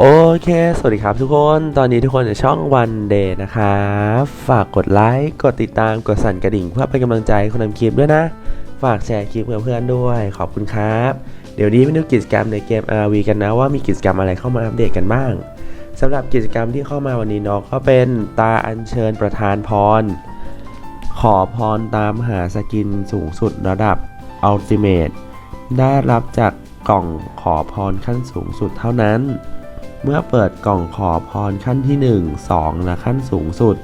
โอเค สวัสดีครับทุกคน ตอนนี้ทุกคนอยู่ช่อง One Day นะครับ ฝากกดไลค์ กดติดตาม กดสั่นกระดิ่งเพื่อเป็นกำลังใจให้คนทำคลิปด้วยนะ ฝากแชร์คลิปเพื่อนๆด้วย ขอบคุณครับ เดี๋ยวนี้ไปดูกิจกรรมในเกม RV กันนะว่ามีกิจกรรมอะไรเข้ามาอัปเดตกันบ้างสำหรับกิจกรรมที่เข้ามาวันนี้เนาะก็เป็นตาอัญเชิญประธานพร ขอพรตามหาสกินสูงสุดระดับ Ultimate ได้รับจากกล่องขอพรขั้นสูงสุดเท่านั้น เมื่อเปิดกล่องขอพรขั้นที่ 1 2 และขั้นสูงสุด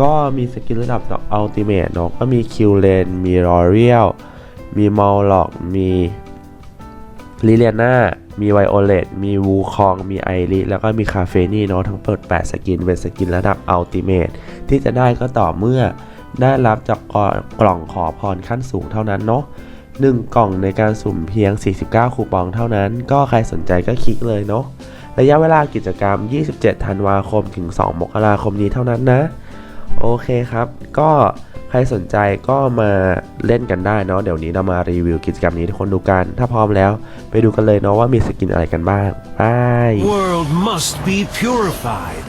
ก็มีสกินระดับ Ultimate เนาะก็มีคิวเลนมีรอเรียลมีมอลล็อก มีลิเลียนามีไวโอเลตมีวูคอง มีไอริแล้วก็มีคาเฟนี่เนาะทั้งเปิด 8 สกิน เป็นสกินระดับ Ultimate ที่จะได้ก็ต่อเมื่อได้รับจากกล่องขอพรขั้นสูงเท่านั้นเนาะ1กล่องในการสุ่มเพียง 49 คูปองเท่านั้น ก็ใครสนใจก็คลิกเลยเนาะ ระยะเวลากิจกรรม 27 ธันวาคมถึง 2 มกราคมนี้เท่านั้นนะ โอเคครับ ก็ใครสนใจก็มาเล่นกันได้เนาะ เดี๋ยวนี้เรามารีวิวกิจกรรมนี้ทุกคนดูกัน ถ้าพร้อมแล้วไปดูกันเลยเนาะว่ามีสกินอะไรกันบ้าง ไป world must be purified.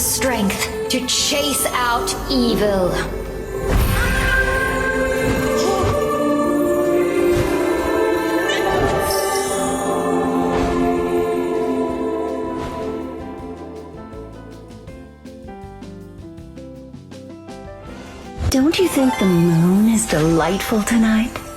Strength to chase out evil. Don't you think the moon is delightful tonight?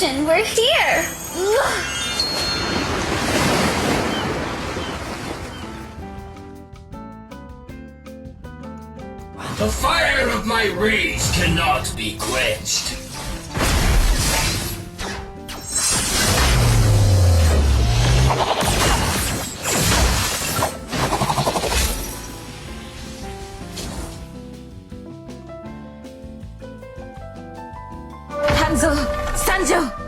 We're here! The fire of my rage cannot be quenched. じゃ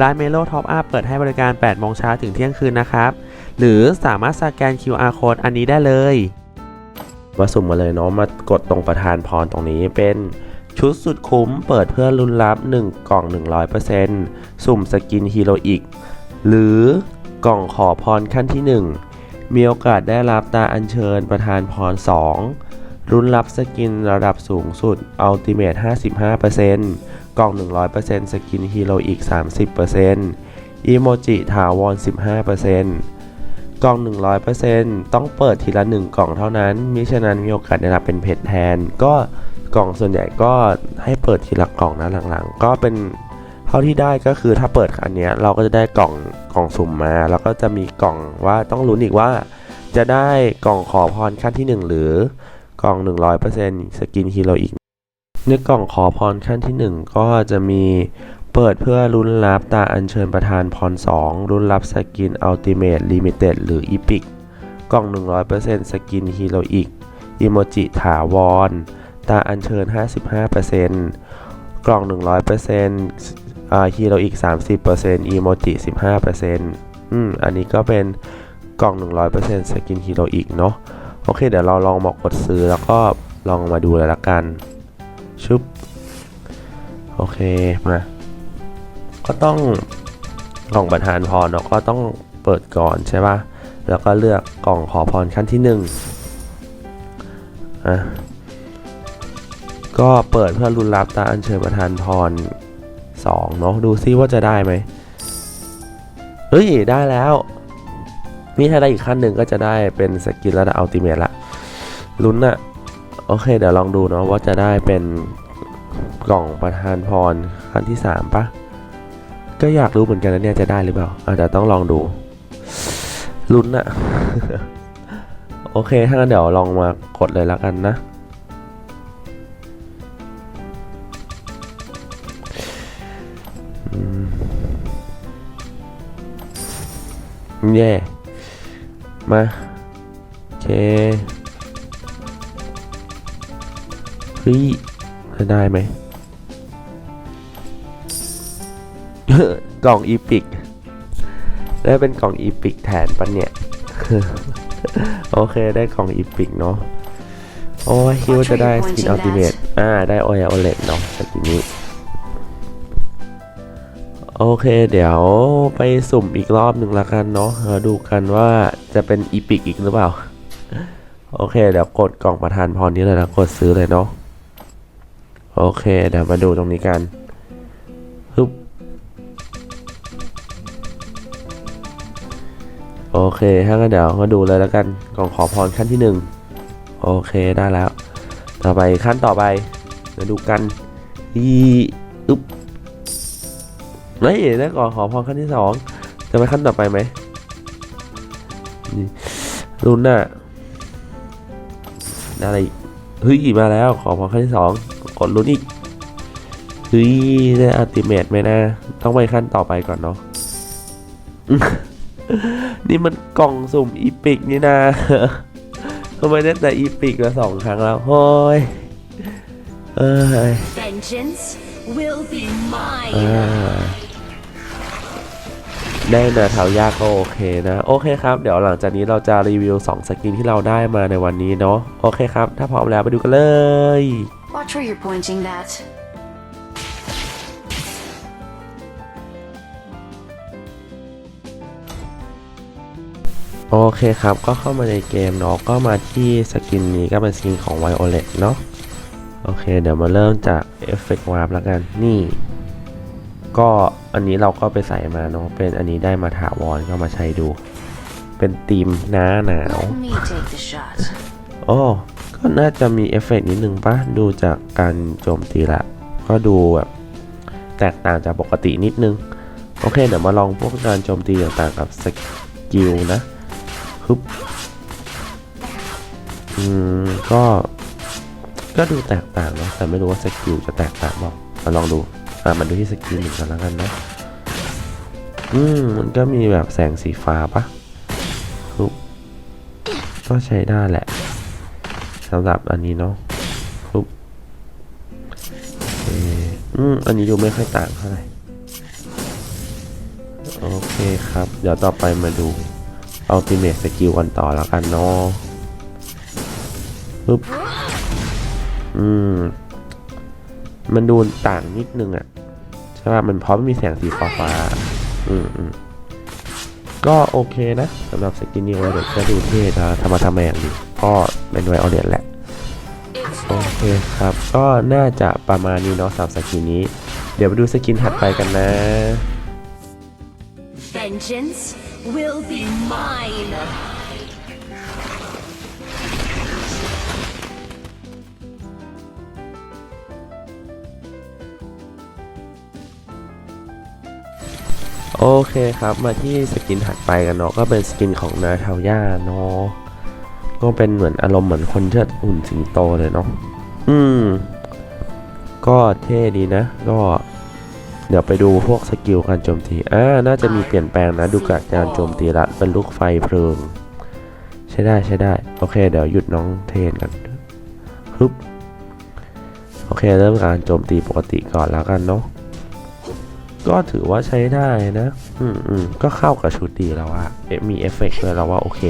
ร้านเมโลท็อปอัพเปิดให้บริการ 8 โมงเช้าถึงเที่ยงคืนนะครับ หรือสามารถสแกน QR code อันนี้ได้เลยมาสุ่มมาเลยเนาะมากดตรงประธานพรตรงนี้เป็นชุดสุดคุ้มเปิดเพื่อลุ้นรับ 1 กล่อง 100%สุ่มสกินฮีโร่อีก หรือกล่องขอพรขั้นที่ 1 มีโอกาสได้รับตาอัญเชิญประธานพร 2 รุ่นรับสกินระดับสูงสุด Ultimate 55% กล่อง 100%สกินฮีโร่อีก 30%อีโมจิถาวร 15%กล่อง 100%ต้องเปิดทีละ 1 กล่องเท่านั้นมิฉะนั้นมีโอกาสได้รับเป็นเพชรแทน ก็กล่องส่วนใหญ่ก็ให้เปิดทีละกล่องนะหลังๆ ก็เป็นเท่าที่ได้ก็คือถ้าเปิดอันเนี้ยเราก็จะได้กล่องกล่องสุ่มมา แล้วก็จะมีกล่องว่าต้องลุ้นอีกว่า จะได้กล่องขอพรขั้นที่ 1 หรือกล่อง 100%สกินฮีโร่อีก ในกล่องขอพรขั้นที่ 1 ก็จะมีเปิดเพื่อลุ้นรับตาอัญเชิญประธานพร2ลุ้นรับสกินอัลติเม e ลิมิเต็ดหรืออีพิกกล่อง 100%สกินฮีโรอีกอิโมจิถาวร ตาอัญเชิญ 55%กล่อง 100%อ่าฮีโรอีก 30%อีโมจิ15%อืมอันนี้ก็เป็นกล่อง 100%สกินฮีโรอีกเนาะโอเค เดี๋ยวเราลองมากดซื้อแล้วก็ลองมาดูเลยละกัน ชุบโอเคมาก็ต้องกล่องประธานพรเนาะก็ต้องเปิดก่อนใช่ป่ะแล้วก็เลือกกล่องขอพรขั้นที่หนึ่งอะก็เปิดเพื่อรุนรับตาอัญเชิญประธานพรสองเนาะดูซิว่าจะได้ไหมเฮ้ย ได้แล้วนี่ถ้าได้อีกขั้นหนึ่งก็จะได้เป็นสกินระดับอัลติเมทละลุ้นอะ โอเค เดี๋ยวลองดูเนาะว่าจะได้เป็นกล่องประธานพรขั้นที่ 3ปะก็อยากรู้เหมือนกันนะเนี่ยจะได้หรือเปล่าอาจจะต้องลองดูลุ้นอะโอเค ถ้างั้นเดี๋ยวลองมากดเลยแล้วกันนะอืมแย่มา โอเค เฮ้ยจะได้ไหมกล่องอีพิกได้เป็นกล่องอีพิกแทนปะเนี่ย โอเคได้กล่องอีพิกเนาะโอ้ยคิดว่าจะได้สกินอัลติเมทอ่า ได้โอเอโอเลตเนาะสกินนี้ โอเค เดี๋ยวไปสุ่มอีกรอบหนึ่งละกันเนาะเราดูกันว่าจะเป็นอีพิกอีกหรือเปล่า โอเค เดี๋ยวกดกล่องประธานพรนี้เลยนะกดซื้อเลยเนาะ โอเค เดี๋ยวมาดูตรงนี้กันฮึบโอเคถ้างั้นเดี๋ยวมาดูเลยแล้วกันกล่องขอพรขั้นที่หนึ่งโอเคได้แล้ว ต่อไปขั้นต่อไปมาดูกันอีอึ๊บเฮ้ยได้กล่องขอพรขั้นที่สองจะไปขั้นต่อไปไหมนี่รุนน่ะอะไรเฮ้ยมาแล้วขอพรขั้นที่สอง กดลุ้นอีกเฮ้ยได้อัลติเมทไหมนะ ต้องไปขั้นต่อไปก่อนเนาะนี่มันกล่องสุ่มอีพิกนี่นะทำไมได้แต่อีพิกมาสองครั้งแล้วโอ้ยเอ้ย Vengeance will be mine อ่าได้นะแถวยากก็โอเคนะ โอเคครับ เดี๋ยวหลังจากนี้เราจะรีวิว 2 สกินที่เราได้มาในวันนี้เนาะโอเคครับ ถ้าพร้อมแล้วไปดูกันเลย Watch where you're pointing that. โอเคครับ ก็เข้ามาในเกมเนาะ ก็มาที่สกินนี้ก็เป็นสกินของ Violet เนาะ โอเค เดี๋ยวมาเริ่มจากเอฟเฟกต์วาร์ปแล้วกัน นี่ ก็อันนี้เราก็ไปใส่มาเนาะ เป็นอันนี้ได้มาถาวรก็มาใช้ดู เป็นธีมหน้าหนาว Let me take the shot. โอ้ ก็น่าจะมีเอฟเฟกต์นิดนึงปะดูจากการโจมตีละ ก็ดูแบบแตกต่างจากปกตินิดนึง โอเค เดี๋ยวมาลองพวกการโจมตีต่างๆกับสกิลนะฮึบอืม ก็ ก็ดูแตกต่างนะแต่ไม่รู้ว่าสกิลจะแตกต่างเปล่ามาลองดูอะมาดูที่สกิลหนึ่งก่อนแล้วกันนะอืมมันก็มีแบบแสงสีฟ้าปะฮึบก็ใช้ได้แหละ สำหรับอันนี้เนาะปุ๊บโอเคอืมอันนี้ดูไม่ค่อยต่างเท่าไหร่ โอเคครับ เดี๋ยวต่อไปมาดู Ultimate Skill กันต่อแล้วกันเนาะปึ๊บ อืม มันดูต่างนิดนึงอะใช่ป่ะมันเพราะมันมีแสงสีฟ้าฟ้าอืมอืมก็โอเคนะสำหรับสกินนี้ไว้เดี๋ยวจะดูเท่ธรรมะทำแมงดี ก็เป็นไวออเดียนแหละ โอเคครับ ก็น่าจะประมาณนี้เนาะสำหรับสกินนี้ เดี๋ยวไปดูสกินถัดไปกันนะ Vengeance will be mine. โอเคครับ มาที่สกินถัดไปกันเนาะก็เป็นสกินของนาทาย่าเนาะ ก็เป็นเหมือนอารมณ์เหมือนคนเชิดหุ่นสิงโตเลยเนาะอืม ก็เท่ดีนะ ก็ เดี๋ยวไปดูพวกสกิลการโจมตีอ่าน่าจะมีเปลี่ยนแปลงนะ ดูการการโจมตีละเป็นลูกไฟเพลิง ใช้ได้ใช้ได้ โอเค เดี๋ยวหยุดน้องเทนกันฮึบโอเค เริ่มการโจมตีปกติก่อนแล้วกันเนาะก็ถือว่าใช้ได้นะ อืมอืมก็เข้ากับชุดดีแล้วอะเอ๊ะมีเอฟเฟกต์ด้วยแล้วว่าโอเค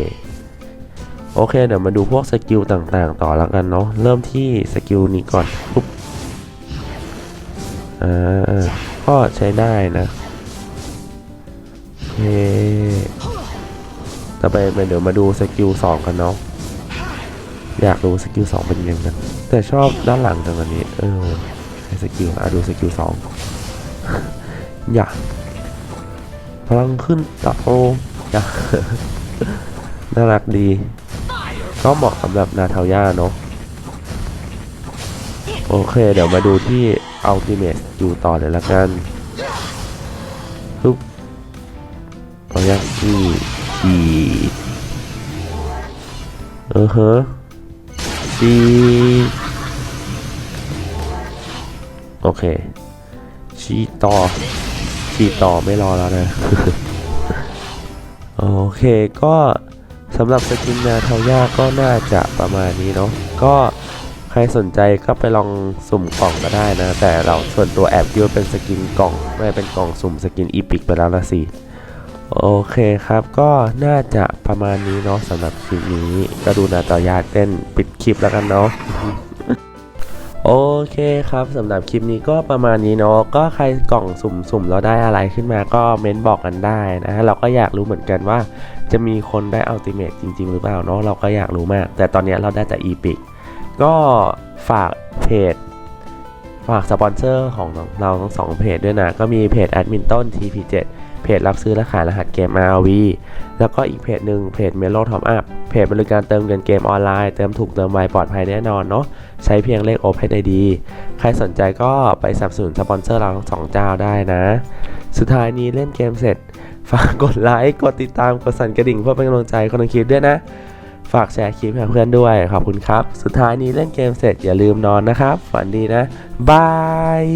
โอเค เดี๋ยวมาดูพวกสกิลต่างๆ ต่อแล้วกันเนาะเริ่มที่สกิลนี้ก่อนปุ๊บอ่าก็ใช้ได้นะโอเคต่อไปเดี๋ยวมาดูสกิลสองกันเนาะอยากดูสกิลสองเป็นยังไงกันแต่ชอบด้านหลังจังอันนี้ เออใช้สกิลอะดูสกิลสองอย่าพลังขึ้นตับโออย่าน่ารักดี ก็เหมาะสำหรับนาทาย่าเนาะโอเค เดี๋ยวมาดูที่ Ultimate อยู่ต่อเลยละกันปึ๊บเอายังที่อีเออฮะดีโอเค ชี้ต่อ ชี้ต่อไม่รอแล้วนะ โอเคก็ สำหรับสกินนาเทาย่าก็น่าจะประมาณนี้เนาะก็ใครสนใจก็ไปลองสุ่มกล่องก็ได้นะ แต่เราส่วนตัวแอบคิดว่าเป็นสกินกล่อง ไม่เป็นกล่องสุ่มสกินอีพิกไปแล้วละสิโอเคครับก็น่าจะประมาณนี้เนาะสำหรับคลิปนี้ก็ดูนาตอยาเต้นปิดคลิปแล้วกันเนาะ โอเคครับสำหรับคลิปนี้ก็ประมาณนี้เนาะก็ใครกล่องสุ่มๆแล้วได้อะไรขึ้นมาก็เม้นบอกกันได้นะฮะเราก็อยากรู้เหมือนกันว่า จะมีคนได้อัลติเม e จริง ๆ หรือเปล่าเนาะเราก็อยากรู้มาก แต่ตอนนี้เราได้แต่อีพิกก็ฝากเพจฝากสปอนเซอร์ของเราทั้งสองเพจด้วยนะ ก็มีเพจแอดมินต้น TP7 เพจรับซื้อและขายรหัสเกม RV แล้วก็อีกเพจหนึ่งเพจ Melo Top Up เพจบริการเติมเงินเกมออนไลน์ เติมถูกเติมไวปลอดภัยแน่นอนเนาะใช้เพียงเลข OpenID ใครสนใจก็ไปสับสนุนสปอนเซอร์เราทั้งสองเจ้าได้นะ สุดท้ายนี้เล่นเกมเสร็จ ฝากกดไลค์กดติดตามกดสั่นกระดิ่งเพื่อเป็นกำลังใจคนทำคลิปด้วยนะ ฝากแชร์คลิปให้เพื่อนด้วยขอบคุณครับ สุดท้ายนี้เล่นเกมเสร็จอย่าลืมนอนนะครับ ฝันดีนะบาย